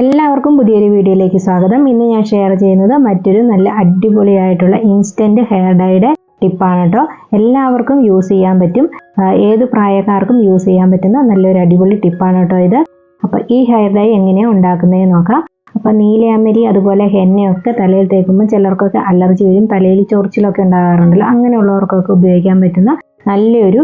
എല്ലാവർക്കും പുതിയൊരു വീഡിയോയിലേക്ക് സ്വാഗതം. ഇന്ന് ഞാൻ ഷെയർ ചെയ്യുന്നത് മറ്റൊരു നല്ല അടിപൊളിയായിട്ടുള്ള ഇൻസ്റ്റന്റ് ഹെയർ ഡൈയുടെ ടിപ്പാണ് കേട്ടോ എല്ലാവർക്കും യൂസ് ചെയ്യാൻ പറ്റും. ഏത് പ്രായക്കാർക്കും യൂസ് ചെയ്യാൻ പറ്റുന്ന നല്ലൊരു അടിപൊളി ടിപ്പാണ് കേട്ടോ ഇത്. അപ്പോൾ ഈ ഹെയർ ഡൈ എങ്ങനെയാണ് ഉണ്ടാക്കുന്നതെന്ന് നോക്കാം. അപ്പോൾ നീലയാമരി അതുപോലെ ഹെന്നയൊക്കെ തലയിൽ തേക്കുമ്പോൾ ചിലർക്കൊക്കെ അലർജി വരും. തലയിൽ ചൊറിച്ചിലൊക്കെ ഉണ്ടാകാറുണ്ടല്ലോ. അങ്ങനെയുള്ളവർക്കൊക്കെ ഉപയോഗിക്കാൻ പറ്റുന്ന നല്ലൊരു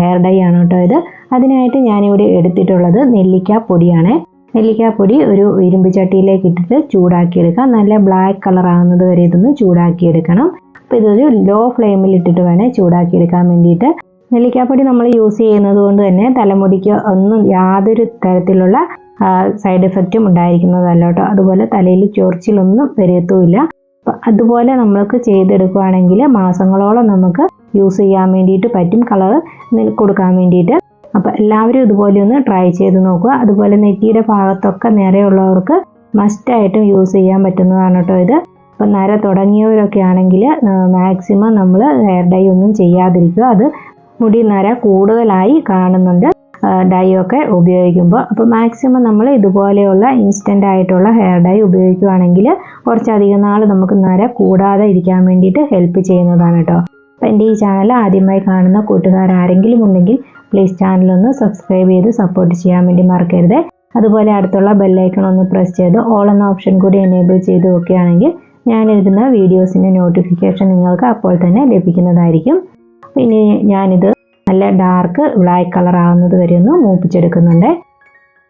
ഹെയർ ഡൈ ആണ് കേട്ടോ ഇത്. അതിനായിട്ട് ഞാനിവിടെ എടുത്തിട്ടുള്ളത് നെല്ലിക്ക പൊടിയാണ്. നെല്ലിക്കാപ്പൊടി ഒരു ഇരുമ്പ് ചട്ടിയിലേക്ക് ഇട്ടിട്ട് ചൂടാക്കിയെടുക്കാം. നല്ല ബ്ലാക്ക് കളർ ആകുന്നത് വരെ ഇതൊന്ന് ചൂടാക്കിയെടുക്കണം. അപ്പോൾ ഇതൊരു ലോ ഫ്ലെയിമിൽ ഇട്ടിട്ട് വേണേൽ ചൂടാക്കിയെടുക്കാൻ വേണ്ടിയിട്ട്. നെല്ലിക്കാപ്പൊടി നമ്മൾ യൂസ് ചെയ്യുന്നത് കൊണ്ട് തന്നെ തലമുടിക്ക് ഒന്നും യാതൊരു തരത്തിലുള്ള സൈഡ് എഫക്റ്റും ഉണ്ടായിരിക്കുന്നതല്ല കേട്ടോ. അതുപോലെ തലയിൽ ചൊറിച്ചിലൊന്നും വരത്തുമില്ല അപ്പം അതുപോലെ നമ്മൾക്ക് ചെയ്തെടുക്കുകയാണെങ്കിൽ മാസങ്ങളോളം നമുക്ക് യൂസ് ചെയ്യാൻ വേണ്ടിയിട്ട് പറ്റും. കളർ കൊടുക്കാൻ വേണ്ടിയിട്ട്. അപ്പോൾ എല്ലാവരും ഇതുപോലെ ഒന്ന് ട്രൈ ചെയ്ത് നോക്കുക. അതുപോലെ നെറ്റിയുടെ ഭാഗത്തൊക്കെ നിറയുള്ളവർക്ക് മസ്റ്റായിട്ടും യൂസ് ചെയ്യാൻ പറ്റുന്നതാണ് കേട്ടോ ഇത്. അപ്പം നര തുടങ്ങിയവരൊക്കെ ആണെങ്കിൽ മാക്സിമം നമ്മൾ ഹെയർ ഡൈ ഒന്നും ചെയ്യാതിരിക്കുക. അത് മുടി നര കൂടുതലായി കാണുന്നുണ്ട്. ഡൈ ഒക്കെ ഉപയോഗിക്കുമ്പോൾ. അപ്പോൾ മാക്സിമം നമ്മൾ ഇതുപോലെയുള്ള ഇൻസ്റ്റന്റ് ആയിട്ടുള്ള ഹെയർ ഡൈ ഉപയോഗിക്കുകയാണെങ്കിൽ കുറച്ചധികം നാൾ നമുക്ക് നര കൂടാതെ ഇരിക്കാൻ വേണ്ടിയിട്ട് ഹെൽപ്പ് ചെയ്യുന്നതാണ് കേട്ടോ അപ്പോൾ എന്റെ ഈ ചാനൽ ആദ്യമായി കാണുന്ന കൂട്ടുകാർ ആരെങ്കിലും ഉണ്ടെങ്കിൽ പ്ലീസ് ചാനലൊന്ന് സബ്സ്ക്രൈബ് ചെയ്ത് സപ്പോർട്ട് ചെയ്യാൻ വേണ്ടി മറക്കരുത്. അതുപോലെ അടുത്തുള്ള ബെല്ലൈക്കൺ ഒന്ന് പ്രസ് ചെയ്ത് ഓൾ എന്ന ഓപ്ഷൻ കൂടി എനേബിൾ ചെയ്ത് വെക്കുകയാണെങ്കിൽ എഴുതുന്ന വീഡിയോസിന്റെ നോട്ടിഫിക്കേഷൻ നിങ്ങൾക്ക് അപ്പോൾ തന്നെ ലഭിക്കുന്നതായിരിക്കും. ഇനി ഞാനിത് നല്ല ഡാർക്ക് ബ്ലാക്ക് കളർ ആവുന്നത് വരെ ഒന്ന് മൂപ്പിച്ചെടുക്കുന്നുണ്ട്.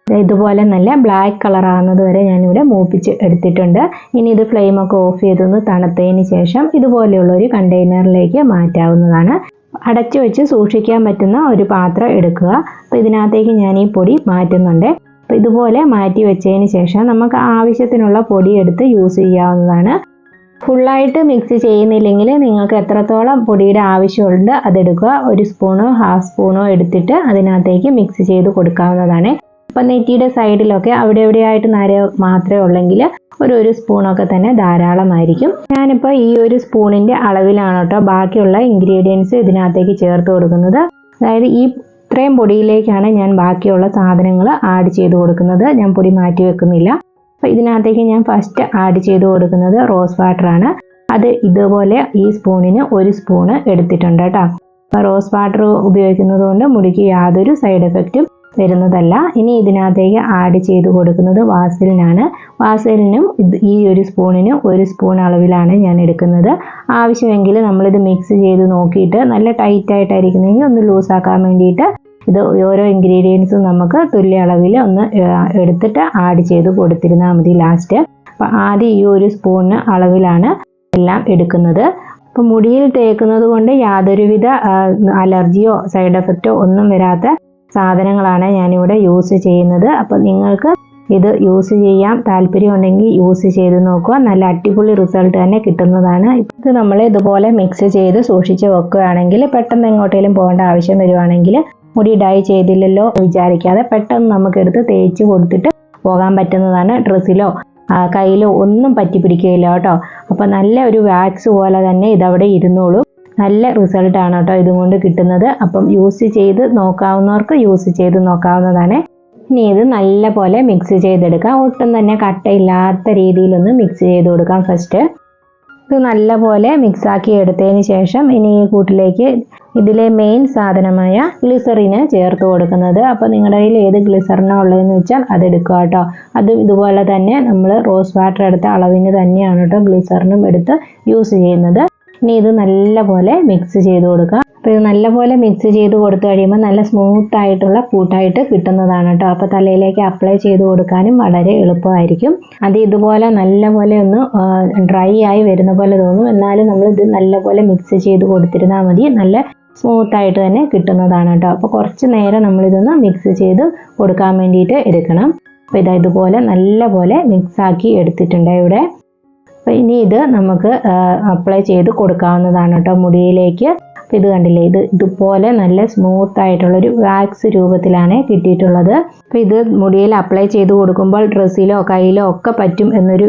ഇതുപോലെ നല്ല ബ്ലാക്ക് കളർ ആവുന്നത് വരെ ഞാനിവിടെ മൂപ്പിച്ച് എടുത്തിട്ടുണ്ട്. ഇനി ഇത് ഫ്ലെയിമൊക്കെ ഓഫ് ചെയ്തൊന്ന് തണുത്തതിന് ശേഷം ഇതുപോലെയുള്ള ഒരു കണ്ടെയ്നറിലേക്ക് മാറ്റാവുന്നതാണ്. അടച്ചു വെച്ച് സൂക്ഷിക്കാൻ പറ്റുന്ന ഒരു പാത്രം എടുക്കുക. അപ്പോൾ ഇതിനകത്തേക്ക് ഞാൻ ഈ പൊടി മാറ്റുന്നുണ്ട്. അപ്പോൾ ഇതുപോലെ മാറ്റി വെച്ചതിന് ശേഷം നമുക്ക് ആവശ്യത്തിനുള്ള പൊടി എടുത്ത് യൂസ് ചെയ്യാവുന്നതാണ്. ഫുള്ളായിട്ട് മിക്സ് ചെയ്യുന്നില്ലെങ്കിൽ നിങ്ങൾക്ക് എത്രത്തോളം പൊടിയുടെ ആവശ്യമുണ്ട് അതെടുക്കുക ഒരു സ്പൂണോ ഹാഫ് സ്പൂണോ എടുത്തിട്ട് അതിനകത്തേക്ക് മിക്സ് ചെയ്ത് കൊടുക്കാവുന്നതാണ്. അപ്പം നെറ്റിയുടെ സൈഡിലൊക്കെ അവിടെ എവിടെയായിട്ട് നര മാത്രമേ ഉള്ളെങ്കിൽ ഒരു ഒരു സ്പൂണൊക്കെ തന്നെ ധാരാളമായിരിക്കും. ഞാനിപ്പോൾ ഈ ഒരു സ്പൂണിന്റെ അളവിലാണ് കേട്ടോ ബാക്കിയുള്ള ഇൻഗ്രീഡിയൻസ് ഇതിനകത്തേക്ക് ചേർത്ത് കൊടുക്കുന്നത്. അതായത് ഈ ഇത്രയും പൊടിയിലേക്കാണ് ഞാൻ ബാക്കിയുള്ള സാധനങ്ങൾ ആഡ് ചെയ്ത് കൊടുക്കുന്നത്. ഞാൻ പൊടി മാറ്റി വെക്കുന്നില്ല. അപ്പോൾ ഇതിനകത്തേക്ക് ഞാൻ ഫസ്റ്റ് ആഡ് ചെയ്ത് കൊടുക്കുന്നത് റോസ് വാട്ടറാണ് അത് ഇതുപോലെ ഈ സ്പൂണിന് ഒരു സ്പൂണ് എടുത്തിട്ടുണ്ട് കേട്ടോ. അപ്പോൾ റോസ് വാട്ടർ ഉപയോഗിക്കുന്നത് കൊണ്ട് മുടിക്ക് യാതൊരു സൈഡ് എഫക്റ്റും വരുന്നതല്ല. ഇനി ഇതിനകത്തേക്ക് ആഡ് ചെയ്ത് കൊടുക്കുന്നത് വാസലിനാണ്. വാസലിനും ഈ ഒരു സ്പൂണിന് ഒരു സ്പൂൺ അളവിലാണ് ഞാൻ എടുക്കുന്നത്. ആവശ്യമെങ്കിൽ നമ്മളിത് മിക്സ് ചെയ്ത് നോക്കിയിട്ട് നല്ല ടൈറ്റ് ആയിട്ടായിരിക്കുന്നെങ്കിൽ ഒന്ന് ലൂസാക്കാൻ വേണ്ടിയിട്ട് ഇത് ഓരോ ഇൻഗ്രീഡിയൻസും നമുക്ക് തുല്യ അളവിൽ ഒന്ന് എടുത്തിട്ട് ആഡ് ചെയ്ത് കൊടുത്തിരുന്നാൽ മതി ലാസ്റ്റ് അപ്പം ആദ്യം ഈ ഒരു സ്പൂണിന് അളവിലാണ് എല്ലാം എടുക്കുന്നത്. അപ്പം മുടിയിൽ തേക്കുന്നത് കൊണ്ട് യാതൊരുവിധ അലർജിയോ സൈഡ് എഫക്റ്റോ ഒന്നും വരാത്ത സാധനങ്ങളാണ് ഞാനിവിടെ യൂസ് ചെയ്യുന്നത്. അപ്പം നിങ്ങൾക്ക് ഇത് യൂസ് ചെയ്യാം. താല്പര്യമുണ്ടെങ്കിൽ യൂസ് ചെയ്ത് നോക്കുക. നല്ല അടിപൊളി റിസൾട്ട് തന്നെ കിട്ടുന്നതാണ്. ഇത് നമ്മൾ ഇതുപോലെ മിക്സ് ചെയ്ത് സൂക്ഷിച്ച് വെക്കുകയാണെങ്കിൽ പെട്ടെന്ന് എങ്ങോട്ടേലും പോകേണ്ട ആവശ്യം വരുവാണെങ്കിൽ മുടി ഡൈ ചെയ്തില്ലല്ലോ വിചാരിക്കാതെ പെട്ടെന്ന് നമുക്കെടുത്ത് തേച്ച് കൊടുത്തിട്ട് പോകാൻ പറ്റുന്നതാണ് ഡ്രസ്സിലോ കയ്യിലോ ഒന്നും പറ്റി പിടിക്കുകയില്ല കേട്ടോ. അപ്പോൾ നല്ല ഒരു വാക്സ് പോലെ തന്നെ ഇതവിടെ ഇരുന്നോളൂ. നല്ല റിസൾട്ടാണ് കേട്ടോ ഇതുകൊണ്ട് കിട്ടുന്നത്. അപ്പം യൂസ് ചെയ്ത് നോക്കാവുന്നവർക്ക് യൂസ് ചെയ്ത് നോക്കാവുന്നതാണ്. ഇനി ഇത് നല്ല പോലെ മിക്സ് ചെയ്തെടുക്കാം. ഒട്ടും തന്നെ കട്ടയില്ലാത്ത രീതിയിലൊന്ന് മിക്സ് ചെയ്ത് കൊടുക്കാം ഫസ്റ്റ് ഇത് നല്ല പോലെ മിക്സാക്കി എടുത്തതിന് ശേഷം ഇനി ഈ കൂട്ടിലേക്ക് ഇതിലെ മെയിൻ സാധനമായ ഗ്ലിസറിന് ചേർത്ത് കൊടുക്കുന്നത്. അപ്പോൾ നിങ്ങളുടെ കയ്യിൽ ഏത് ഗ്ലിസറിനാണ് ഉള്ളതെന്ന് വെച്ചാൽ അതെടുക്കുക കേട്ടോ. അത് ഇതുപോലെ തന്നെ നമ്മൾ റോസ് വാട്ടർ എടുത്ത അളവിന് തന്നെയാണ് കേട്ടോ ഗ്ലിസറിനും എടുത്ത് യൂസ് ചെയ്യുന്നത്. ഇനി ഇത് നല്ലപോലെ മിക്സ് ചെയ്ത് കൊടുക്കുക. അപ്പോൾ ഇത് നല്ലപോലെ മിക്സ് ചെയ്ത് കൊടുത്തു കഴിയുമ്പോൾ നല്ല സ്മൂത്ത് ആയിട്ടുള്ള കൂട്ടായിട്ട് കിട്ടുന്നതാണ് കേട്ടോ. അപ്പോൾ തലയിലേക്ക് അപ്ലൈ ചെയ്ത് കൊടുക്കാനും വളരെ എളുപ്പമായിരിക്കും. അത് ഇതുപോലെ നല്ലപോലെ ഒന്ന് ഡ്രൈ ആയി വരുന്ന പോലെ തോന്നും. എന്നാലും നമ്മൾ ഇത് നല്ലപോലെ മിക്സ് ചെയ്ത് കൊടുത്തിരുന്നാൽ മതി. നല്ല സ്മൂത്ത് ആയിട്ട് തന്നെ കിട്ടുന്നതാണ് കേട്ടോ. അപ്പോൾ കുറച്ച് നേരം നമ്മളിതൊന്ന് മിക്സ് ചെയ്ത് കൊടുക്കാൻ വേണ്ടിയിട്ട് എടുക്കണം. അപ്പോൾ ഇതാ ഇതുപോലെ നല്ലപോലെ മിക്സ് ആക്കി എടുത്തിട്ടുണ്ട് ഇവിടെ. അപ്പോൾ ഇനി ഇത് നമുക്ക് അപ്ലൈ ചെയ്ത് കൊടുക്കാവുന്നതാണ് കേട്ടോ മുടിയിലേക്ക്. അപ്പോൾ ഇത് കണ്ടില്ലേ ഇത് ഇതുപോലെ നല്ല സ്മൂത്ത് ആയിട്ടുള്ളൊരു വാക്സ് രൂപത്തിലാണ് കിട്ടിയിട്ടുള്ളത്. അപ്പോൾ ഇത് മുടിയിൽ അപ്ലൈ ചെയ്ത് കൊടുക്കുമ്പോൾ ഡ്രസ്സിലോ കയ്യിലോ ഒക്കെ പറ്റും എന്നൊരു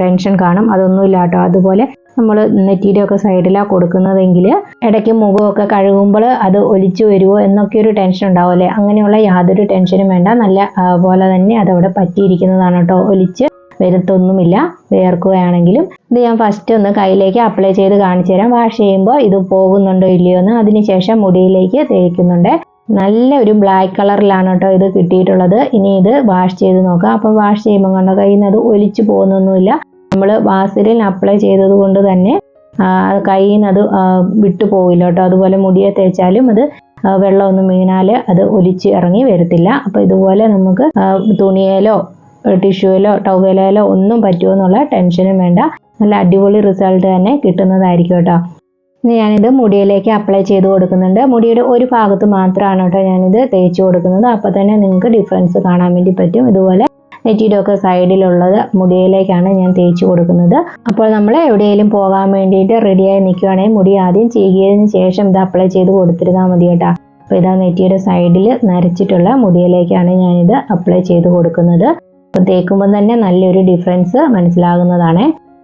ടെൻഷൻ കാണും. അതൊന്നുമില്ല കേട്ടോ. അതുപോലെ നമ്മൾ നെറ്റിയുടെ ഒക്കെ സൈഡിലാണ് കൊടുക്കുന്നതെങ്കിൽ ഇടയ്ക്ക് മുഖമൊക്കെ കഴുകുമ്പോൾ അത് ഒലിച്ചു വരുമോ എന്നൊക്കെ ഒരു ടെൻഷൻ ഉണ്ടാവുമല്ലേ അങ്ങനെയുള്ള യാതൊരു ടെൻഷനും വേണ്ട. നല്ല പോലെ തന്നെ അതവിടെ പറ്റിയിരിക്കുന്നതാണ് കേട്ടോ ഒലിച്ച്. വരുത്തൊന്നുമില്ല. വേർക്കുകയാണെങ്കിലും ഇത് ഞാൻ ഫസ്റ്റ് ഒന്ന് കയ്യിലേക്ക് അപ്ലൈ ചെയ്ത് കാണിച്ചു തരാം. വാഷ് ചെയ്യുമ്പോൾ ഇത് പോകുന്നുണ്ടോ ഇല്ലയോ എന്ന് അതിനുശേഷം മുടിയിലേക്ക് തേക്കുന്നുണ്ട്. നല്ല ഒരു ബ്ലാക്ക് കളറിലാണ് കേട്ടോ ഇത് കിട്ടിയിട്ടുള്ളത്. ഇനി ഇത് വാഷ് ചെയ്ത് നോക്കാം. അപ്പം വാഷ് ചെയ്യുമ്പോൾ കണ്ടോ കയ്യിൽ നിന്ന് അത് ഒലിച്ചു പോകുന്നൊന്നുമില്ല. നമ്മൾ വാസലിൻ അപ്ലൈ ചെയ്തത് കൊണ്ട് തന്നെ കയ്യിൽ നിന്ന് അത് വിട്ടു പോകില്ല കേട്ടോ. അതുപോലെ മുടിയെ തേച്ചാലും അത് വെള്ളമൊന്നും വീണാൽ അത് ഒലിച്ച് ഇറങ്ങി വരത്തില്ല. അപ്പോൾ ഇതുപോലെ നമുക്ക് തുണിയിലോ ടിഷ്യൂയിലോ ടവലിലോ ഒന്നും പറ്റുമോ എന്നുള്ള ടെൻഷനും വേണ്ട. നല്ല അടിപൊളി റിസൾട്ട് തന്നെ കിട്ടുന്നതായിരിക്കും കേട്ടോ. ഞാനിത് മുടിയിലേക്ക് അപ്ലൈ ചെയ്ത് കൊടുക്കുന്നുണ്ട്. മുടിയുടെ ഒരു ഭാഗത്ത് മാത്രമാണ് കേട്ടോ ഞാനിത് തേച്ച് കൊടുക്കുന്നത്. അപ്പോൾ തന്നെ നിങ്ങൾക്ക് ഡിഫറൻസ് കാണാൻ വേണ്ടി പറ്റും. ഇതുപോലെ നെറ്റിയുടെ ഒക്കെ സൈഡിലുള്ളത് മുടിയിലേക്കാണ് ഞാൻ തേച്ച് കൊടുക്കുന്നത്. അപ്പോൾ നമ്മൾ എവിടെയെങ്കിലും പോകാൻ വേണ്ടിയിട്ട് റെഡിയായി നിൽക്കുകയാണെങ്കിൽ മുടി ആദ്യം ചെയ്യുകയതിന് ശേഷം ഇത് അപ്ലൈ ചെയ്ത് കൊടുത്തിരുന്നാൽ മതി കേട്ടോ. അപ്പോൾ ഇതാ നെറ്റിയുടെ സൈഡിൽ നരച്ചിട്ടുള്ള മുടിയിലേക്കാണ് ഞാനിത് അപ്ലൈ ചെയ്ത് കൊടുക്കുന്നത്. അപ്പോൾ തേക്കുമ്പോൾ തന്നെ നല്ലൊരു ഡിഫറൻസ് മനസ്സിലാകുന്നതാണ്.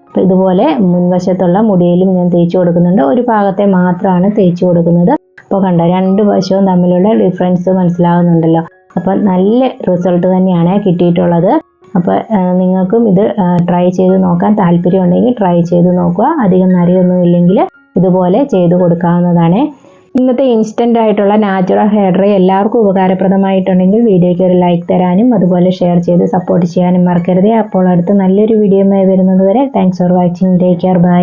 അപ്പോൾ ഇതുപോലെ മുൻവശത്തുള്ള മുടിയിലും ഞാൻ തേച്ച് കൊടുക്കുന്നുണ്ട്. ഒരു ഭാഗത്തെ മാത്രമാണ് തേച്ച് കൊടുക്കുന്നത്. അപ്പോൾ കണ്ട രണ്ട് വശവും തമ്മിലുള്ള ഡിഫറൻസ് മനസ്സിലാകുന്നുണ്ടല്ലോ. അപ്പോൾ നല്ല റിസൾട്ട് തന്നെയാണ് കിട്ടിയിട്ടുള്ളത്. അപ്പോൾ നിങ്ങൾക്കും ഇത് ട്രൈ ചെയ്ത് നോക്കാൻ താല്പര്യമുണ്ടെങ്കിൽ ട്രൈ ചെയ്ത് നോക്കുക. അധികം നരയൊന്നും ഇല്ലെങ്കിൽ ഇതുപോലെ ചെയ്തു കൊടുക്കാവുന്നതാണ്. ഇന്നത്തെ ഇൻസ്റ്റന്റ് ആയിട്ടുള്ള നാച്ചുറൽ ഹെയർ ഡ്രൈ എല്ലാവർക്കും ഉപകാരപ്രദമായിട്ടുണ്ടെങ്കിൽ വീഡിയോയ്ക്ക് ഒരു ലൈക്ക് തരാനും അതുപോലെ ഷെയർ ചെയ്ത് സപ്പോർട്ട് ചെയ്യാനും മറക്കരുത്. അപ്പോൾ അടുത്ത നല്ലൊരു വീഡിയോയുമായി വരുന്നത് വരെ thanks for watching take care bye